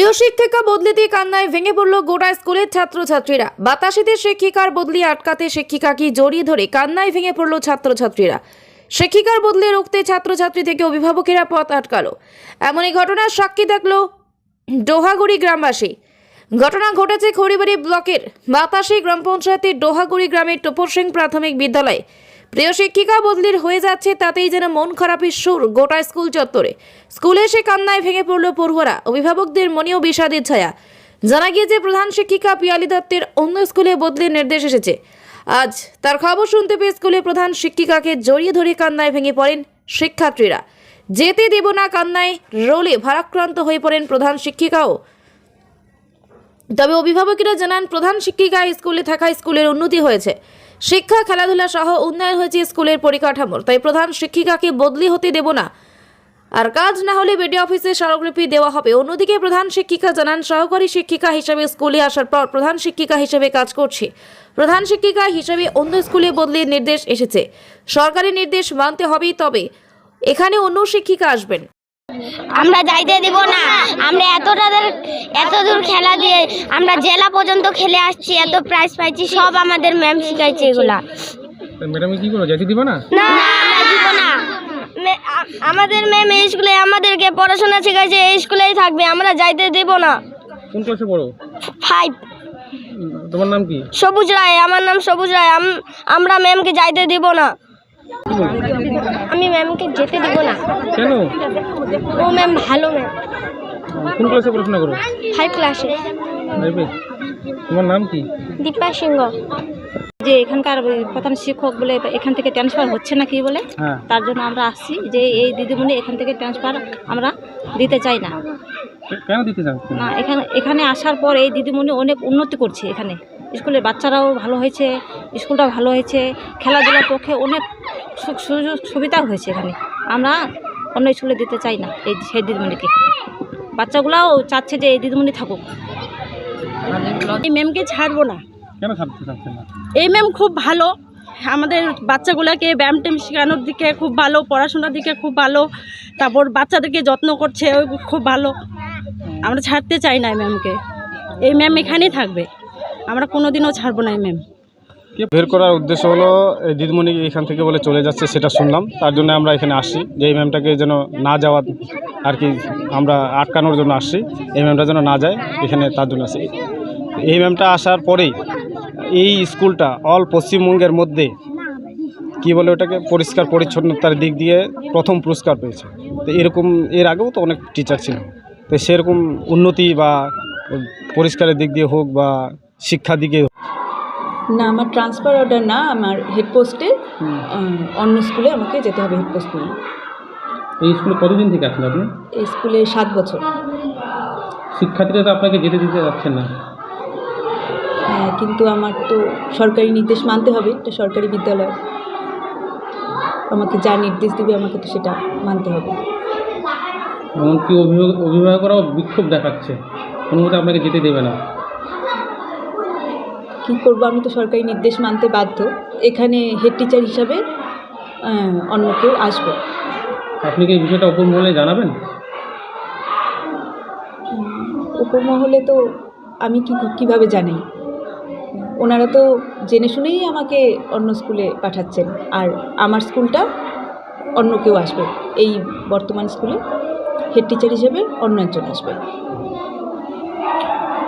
প্রিয় শিক্ষিকা বদলিতে কান্নায় ভেঙে পড়ল গোটা স্কুলের ছাত্রছাত্রীরা। বাতাসিতে শিক্ষিকার বদলি আটকাতে শিক্ষিকাকে জড়িয়ে ধরে কান্নায় ভেঙে পড়ল ছাত্রছাত্রীরা। শিক্ষিকার বদলে রুখতে ছাত্রছাত্রী থেকে অভিভাবকেরা পথ আটকালো। এমনই ঘটনার সাক্ষী দেখল ডোহাগুড়ি গ্রামবাসী। ঘটনা ঘটেছে খড়িবাড়ি ব্লকের বাতাসি গ্রাম পঞ্চায়েতের ডোহাগুড়ি গ্রামের টুপুর সিং প্রাথমিক বিদ্যালয়ে। প্রিয় শিক্ষিকা, বদলির হয়ে যাচ্ছে, তাতেই যেন মন খারাপের সুর গোটা স্কুল চত্বরে। স্কুলে এসে কান্নায় ভেঙে পড়ল পড়ুয়ারা, অভিভাবকদের মনেও বিষাদের ছায়া। জানা গিয়েছে, প্রধান শিক্ষিকা পিয়ালি দত্তের অন্য স্কুলে বদলির নির্দেশ এসেছে। আজ তার খবর শুনতে পেয়ে স্কুলে প্রধান শিক্ষিকাকে জড়িয়ে ধরে কান্নায় ভেঙে পড়েন শিক্ষার্থীরা। যেতে দেব না কান্নায় রোলে ভারাক্রান্ত হয়ে পড়েন প্রধান শিক্ষিকাও। তবে অভিভাবকেরা জানান, প্রধান শিক্ষিকা স্কুলে থাকা স্কুলের উন্নতি হয়েছে। শিক্ষা, খেলাধুলা সহ উন্নয়ন হয়েছে স্কুলের পরিকাঠামোর। তাই প্রধান শিক্ষিকাকে বদলি হতে দেব না। আর কাজ না হলে বিডি অফিসে স্মারকলিপি দেওয়া হবে। অন্যদিকে প্রধান শিক্ষিকা জানান, সহকারী শিক্ষিকা হিসেবে স্কুলে আসার পর প্রধান শিক্ষিকা হিসেবে কাজ করছে। প্রধান শিক্ষিকা হিসেবে অন্য স্কুলে বদলির নির্দেশ এসেছে। সরকারি নির্দেশ মানতে হবে, তবে এখানে অন্য শিক্ষিকা আসবেন। আমরা যাইতে দিব না। আমরা এতটাদের এত দূর খেলা দিয়ে আমরা জেলা পর্যন্ত খেলে আসছি এত প্রাইজ পাইছি সব আমাদের ম্যাম শিখাইছে এগুলা। ম্যাডাম কি করো যেতে দিবা না? না দিব না। আমাদের ম্যাম এই স্কুলে আমাদেরকে পড়াশোনা শেখাইছে এই স্কুলেই থাকবে আমরা যাইতে দেব না। কোন ক্লাসে পড়ো? ফাইভ তোমার নাম কি? সবুজ রায় আমার নাম সবুজ রায় আম- আমরা ম্যামকে যাইতে দিব না? আমি ম্যামকে যেতে দিব না। কেন? ও ম্যাম ভালো ম্যাম। কোন ক্লাসে পড়াশোনা করো? ফাইভ ক্লাসে তোমার নাম কি? দীপা সিংহ। যে এখানকার প্রধান শিক্ষক বলে এখান থেকে ট্রান্সফার হচ্ছে না কি বলে? হ্যাঁ। তার জন্য আমরা আসছি যে এই দিদিমণি এখান থেকে ট্রান্সফার আমরা দিতে চাই না। কেন দিতে চাচ্ছি না এখানে এখানে আসার পর এই দিদিমণি অনেক উন্নতি করছে এখানে। স্কুলের বাচ্চারাও ভালো হয়েছে স্কুলটাও ভালো হয়েছে খেলাধুলার পক্ষে অনেক সুযোগ সুবিধা হয়েছে এখানে। আমরা অন্য স্কুলে দিতে চাই না এই সেই দিদিমণিকে। বাচ্চাগুলাও চাচ্ছে যে এই দিদিমণি থাকুক। এই ম্যামকে ছাড়বো না। এই ম্যাম খুব ভালো। আমাদের বাচ্চাগুলোকে ব্যায়াম ট্যাম শেখানোর দিকে খুব ভালো পড়াশোনার দিকে খুব ভালো তারপর বাচ্চাদেরকে যত্ন করছে খুব ভালো। আমরা ছাড়তে চাই না এই ম্যামকে। এই ম্যাম এখানেই থাকবে। আমরা কোনোদিনও ছাড়বো না ম্যাম বের করার উদ্দেশ্য হলো, এই দিদিমণি এখান থেকে বলে চলে যাচ্ছে, সেটা শুনলাম। তার জন্য আমরা এখানে আসছি। যে এই ম্যামটাকে যেন না যাওয়া আর কি আমরা আটকানোর জন্য আসছি, এই ম্যামটা যেন না যায়, এখানে তার জন্য আসি এই ম্যামটা আসার পরেই এই স্কুলটা অল পশ্চিমবঙ্গের মধ্যে কি বলে ওটাকে, পরিষ্কার পরিচ্ছন্নতার দিক দিয়ে প্রথম পুরস্কার পেয়েছে। তো এরকম, এর আগেও তো অনেক টিচার ছিল। তো সেরকম উন্নতি বা পরিষ্কারের দিক দিয়ে হোক বা শিক্ষা দিকে? না আমার ট্রান্সফার অর্ডার না আমার হেডপোস্টে অন্য স্কুলে আমাকে যেতে হবে হেডপোস্ট নিয়ে। এই স্কুলে কতদিন থেকে আছেন আপনি? এই স্কুলে সাত বছর। শিক্ষার্থীরা তো আপনাকে যেতে দিতে যাচ্ছেন না। হ্যাঁ কিন্তু আমার তো সরকারি নির্দেশ মানতে হবে এটা সরকারি বিদ্যালয়। আমাকে যা নির্দেশ দেবে আমাকে তো সেটা মানতে হবে। এমনকি অভিভাবক অভিভাবকরাও বিক্ষোভ দেখাচ্ছে। কোনো মতে আপনাকে যেতে দেবে না। কি করব আমি তো সরকারি নির্দেশ মানতে বাধ্য। এখানে হেড টিচার হিসাবে অন্য কেউ আসবে। আপনি কি এই বিষয়টা উপর মহলে জানাবেন? উপমহলে তো আমি কি কীভাবে জানি? ওনারা তো জেনে শুনেই আমাকে অন্য স্কুলে পাঠাচ্ছেন। আর আমার স্কুলটা অন্য কেউ আসবে। এই বর্তমান স্কুলে হেড টিচার হিসেবে অন্য একজন আসবে।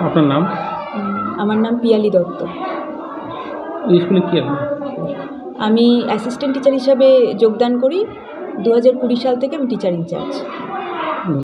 আপনার নাম? আমার নাম পিয়ালি দত্ত। স্কুলে কি আমি অ্যাসিস্ট্যান্ট টিচার হিসাবে যোগদান করি। দু হাজার কুড়ি সাল থেকে আমি টিচার ইনচার্জ